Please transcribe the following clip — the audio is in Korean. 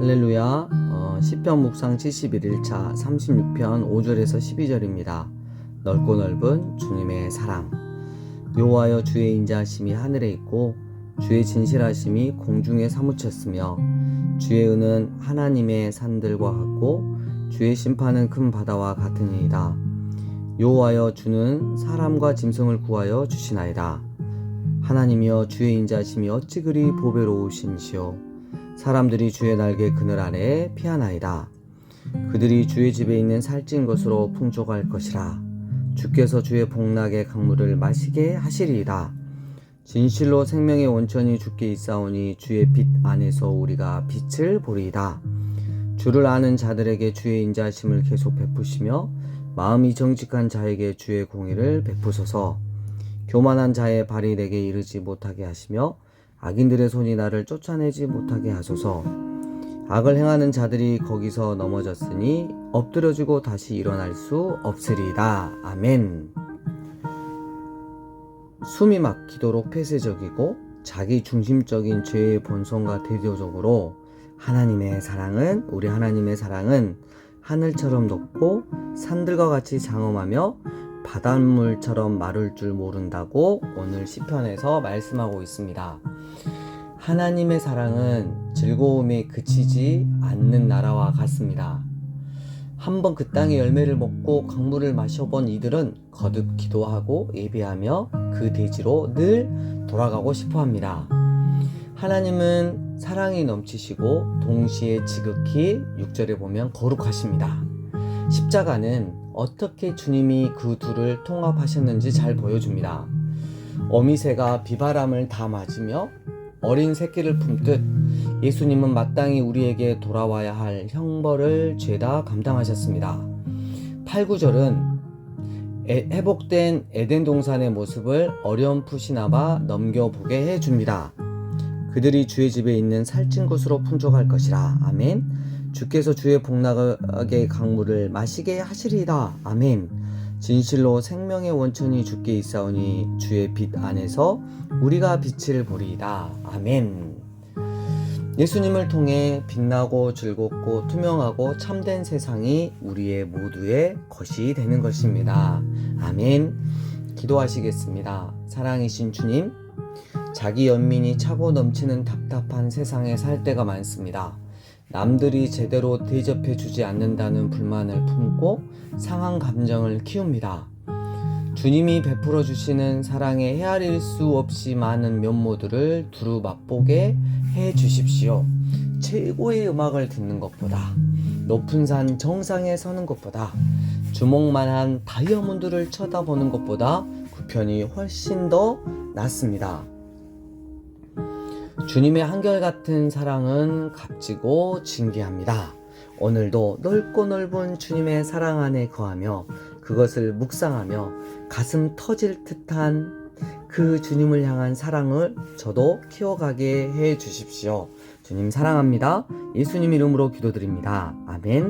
할렐루야. 어, 시편 묵상 71일차 36편 5절에서 12절입니다. 넓고 넓은 주님의 사랑. 여호와여 주의 인자하심이 하늘에 있고 주의 진실하심이 공중에 사무쳤으며 주의 은은 하나님의 산들과 같고 주의 심판은 큰 바다와 같으니이다. 여호와여 주는 사람과 짐승을 구하여 주시나이다. 하나님이여 주의 인자하심이 어찌 그리 보배로우신지요. 사람들이 주의 날개 그늘 아래에 피하나이다. 그들이 주의 집에 있는 살찐 것으로 풍족할 것이라. 주께서 주의 복락의 강물을 마시게 하시리이다. 진실로 생명의 원천이 주께 있사오니 주의 빛 안에서 우리가 빛을 보리이다. 주를 아는 자들에게 주의 인자하심을 계속 베푸시며 마음이 정직한 자에게 주의 공의를 베푸소서. 교만한 자의 발이 내게 이르지 못하게 하시며 악인들의 손이 나를 쫓아내지 못하게 하소서. 악을 행하는 자들이 거기서 넘어졌으니 엎드려지고 다시 일어날 수 없으리이다. 아멘. 숨이 막히도록 폐쇄적이고 자기 중심적인 죄의 본성과 대조적으로 하나님의 사랑은 우리 하나님의 사랑은 하늘처럼 높고 산들과 같이 장엄하며 바닷물처럼 마를 줄 모른다고 오늘 시편에서 말씀하고 있습니다. 하나님의 사랑은 즐거움에 그치지 않는 나라와 같습니다. 한번 그 땅의 열매를 먹고 강물을 마셔본 이들은 거듭 기도하고 예배하며 그 대지로 늘 돌아가고 싶어 합니다. 하나님은 사랑이 넘치시고 동시에 지극히 6절에 보면 거룩하십니다. 십자가는 어떻게 주님이 그 둘을 통합하셨는지 잘 보여줍니다. 어미새가 비바람을 다 맞으며 어린 새끼를 품듯 예수님은 마땅히 우리에게 돌아와야 할 형벌을 죄다 감당하셨습니다. 8, 9절은 회복된 에덴 동산의 모습을 어렴풋이나마 넘겨보게 해줍니다. 그들이 주의 집에 있는 살찐 곳으로 풍족할 것이라. 아멘. 주께서 주의 복락의 강물을 마시게 하시리이다. 아멘. 진실로 생명의 원천이 주께 있사오니 주의 빛 안에서 우리가 빛을 보리이다. 아멘. 예수님을 통해 빛나고 즐겁고 투명하고 참된 세상이 우리의 모두의 것이 되는 것입니다. 아멘. 기도하시겠습니다. 사랑이신 주님, 자기 연민이 차고 넘치는 답답한 세상에 살 때가 많습니다. 남들이 제대로 대접해 주지 않는다는 불만을 품고 상한 감정을 키웁니다. 주님이 베풀어 주시는 사랑에 헤아릴 수 없이 많은 면모들을 두루 맛보게 해 주십시오. 최고의 음악을 듣는 것보다 높은 산 정상에 서는 것보다 주먹만한 다이아몬드를 쳐다보는 것보다 그 편이 훨씬 더 낫습니다. 주님의 한결같은 사랑은 값지고 진귀합니다. 오늘도 넓고 넓은 주님의 사랑 안에 거하며 그것을 묵상하며 가슴 터질 듯한 그 주님을 향한 사랑을 저도 키워가게 해 주십시오. 주님 사랑합니다. 예수님 이름으로 기도드립니다. 아멘.